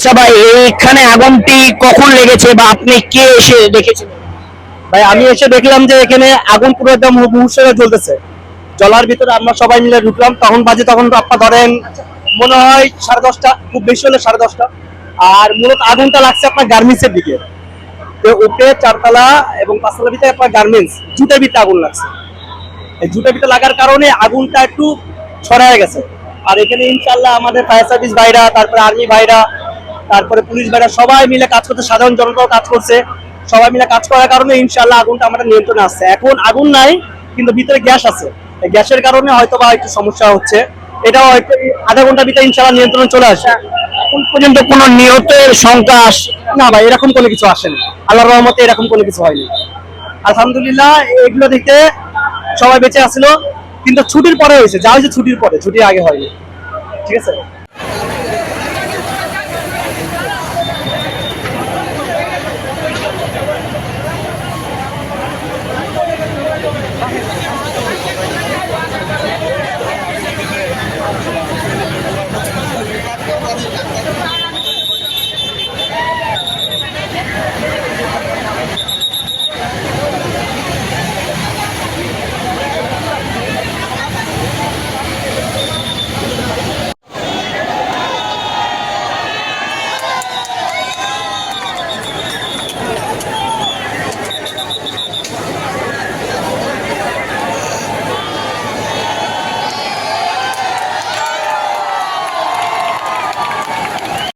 আচ্ছা ভাই, এইখানে আগুনটি কখন লেগেছে বা আপনি কে এসে দেখেছেন? ভাই, আমি এসে দেখলাম যে এখানে আগুন পুরো একদম মুহূর্তে জ্বলতেছে। জলার ভিতরে আমরা সবাই মিলে ঢুকলাম, তখন বাজে তখন আপনার ধরেন মনে হয় সাড়ে দশটা, খুব বেশি হলে সাড়ে দশটা। আর মূলত আগুনটা লাগছে আপনার গার্মেন্টসের দিকে। তো উপরে চারতলা এবং পাঁচতলা ভিতরে আপনার গার্মেন্টস, জুটের ভিতরে আগুন লাগছে। এই জুটের ভিতরে লাগার কারণে আগুনটা একটু ছড়ায় গেছে। আর এখানে ইনশাল্লাহ আমাদের ফায়ার সার্ভিস ভাইরা, তারপরে আর্মি ভাইরা তারপরে পুলিশ ভাইরা সবাই মিলে কাজ করছে সাধারণ জনতাও কাজ করছে। সবাই মিলে কাজ করার কারণে ইনশাল্লাহ আগুনটা আমাদের নিয়ন্ত্রণে আসছে। এখন আগুন নাই কিন্তু ভিতরে গ্যাস আছে। গ্যাসের কারণে হয়তো বা একটু সমস্যা হচ্ছে। এটাও হয়তো আধা ঘণ্টার ভিতরে ইনশাল্লাহ নিয়ন্ত্রণে চলে আসে এখন পর্যন্ত কোনো নিহতের সংখ্যা আস- না ভাই এরকম কোনো কিছু আসেনি। আল্লাহর রহমতে এরকম কোনো কিছু হয়নি। আলহামদুলিল্লাহ এগুলো দেখতে সবাই বেঁচে আসলো। কিন্তু ছুটির পরে হয়েছে। যা হয়েছে ছুটির পরে ছুটির আগে হয়নি। ঠিক আছে?